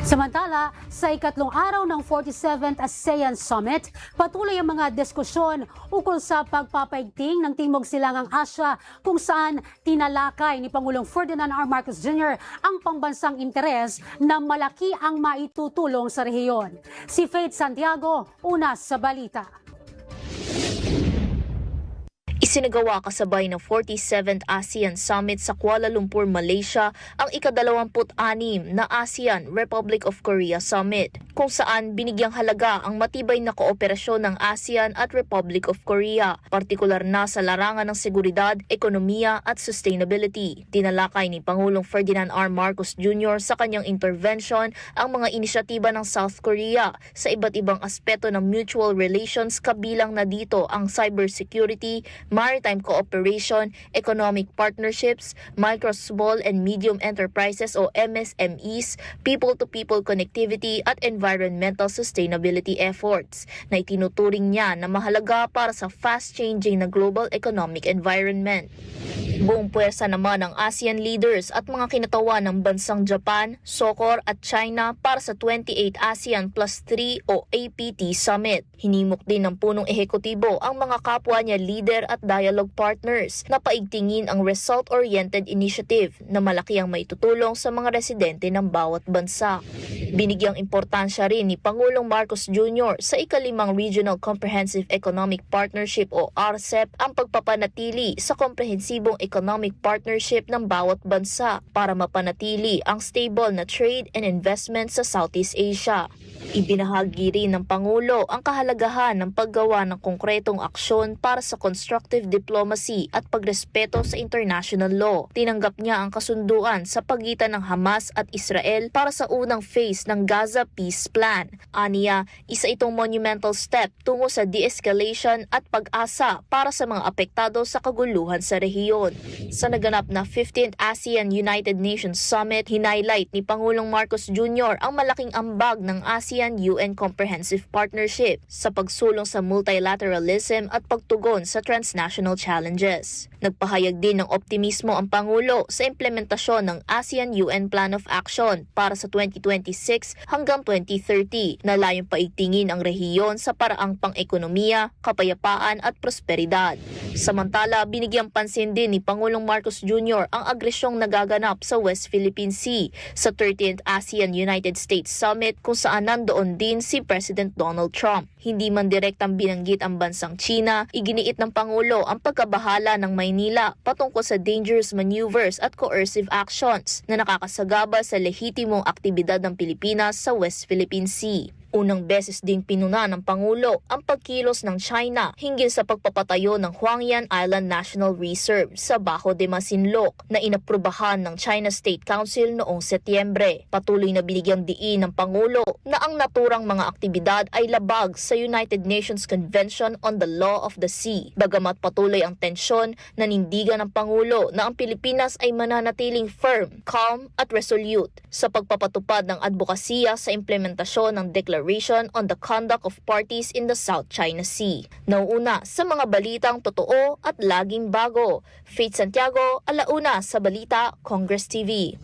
Samantala, sa ikatlong araw ng 47th ASEAN Summit, patuloy ang mga diskusyon ukol sa pagpapaigting ng Timog Silangang Asya kung saan tinalakay ni Pangulong Ferdinand R. Marcos Jr. ang pambansang interes na malaki ang maitutulong sa rehiyon. Si Faith Santiago, una sa balita. Isinagawa kasabay ng 47th ASEAN Summit sa Kuala Lumpur, Malaysia ang ikadalawamput-anim na ASEAN Republic of Korea Summit, kung saan binigyang halaga ang matibay na kooperasyon ng ASEAN at Republic of Korea, partikular na sa larangan ng seguridad, ekonomiya at sustainability. Tinalakay ni Pangulong Ferdinand R. Marcos Jr. sa kanyang intervention ang mga inisyatiba ng South Korea sa iba't ibang aspeto ng mutual relations kabilang na dito ang cybersecurity, maritime cooperation, economic partnerships, micro, small, and medium enterprises o MSMEs, people-to-people connectivity at environmental sustainability efforts na itinuturing niya na mahalaga para sa fast-changing na global economic environment. Buong puwersa naman ng ASEAN leaders at mga kinatawan ng bansang Japan, Sokor at China para sa 28 ASEAN Plus 3 o APT Summit. Hinimok din ng punong ehekutibo ang mga kapwa niya leader at dialogue partners na paigtingin ang result-oriented initiative na malaki ang maitutulong sa mga residente ng bawat bansa. Binigyang importansya rin ni Pangulong Marcos Jr. sa ikalimang Regional Comprehensive Economic Partnership o RCEP ang pagpapanatili sa komprehensibong economic partnership ng bawat bansa para mapanatili ang stable na trade and investment sa Southeast Asia. Ibinahagi rin ng Pangulo ang kahalagahan ng paggawa ng konkretong aksyon para sa constructive diplomacy at pagrespeto sa international law. Tinanggap niya ang kasunduan sa pagitan ng Hamas at Israel para sa unang phase ng Gaza Peace Plan. Aniya, isa itong monumental step tungo sa de-escalation at pag-asa para sa mga apektado sa kaguluhan sa rehiyon. Sa naganap na 15th ASEAN United Nations Summit, hinighlight ni Pangulong Marcos Jr. ang malaking ambag ng ASEAN-UN Comprehensive Partnership sa pagsulong sa multilateralism at pagtugon sa transnational challenges. Nagpahayag din ng optimismo ang Pangulo sa implementasyon ng ASEAN-UN Plan of Action para sa 2026 hanggang 2030 na layong paigtingin ang rehiyon sa paraang pang-ekonomiya, kapayapaan at prosperidad. Samantala, binigyang pansin din ni Pangulong Marcos Jr. ang agresyong nagaganap sa West Philippine Sea sa 13th ASEAN United States Summit kung saan nandoon din si President Donald Trump. Hindi man direktang binanggit ang bansang China, iginiit ng Pangulo ang pagkabahala ng Maynila patungkol sa dangerous maneuvers at coercive actions na nakakasagaba sa lehitimong aktibidad ng Pilipinas sa West Philippine Sea. Unang beses ding pinuna ng Pangulo ang pagkilos ng China hinggil sa pagpapatayo ng Huangyan Island National Reserve sa Bajo de Masinloc na inaprubahan ng China State Council noong Setyembre. Patuloy na binigyang diin ng Pangulo na ang naturang mga aktibidad ay labag sa United Nations Convention on the Law of the Sea. Bagamat patuloy ang tensyon, nanindigan ng Pangulo na ang Pilipinas ay mananatiling firm, calm at resolute sa pagpapatupad ng advokasya sa implementasyon ng Declaration on the Conduct of Parties in the South China Sea. Nauuna sa mga balitang totoo at laging bago. Faith Santiago, alauna sa Balita, Congress TV.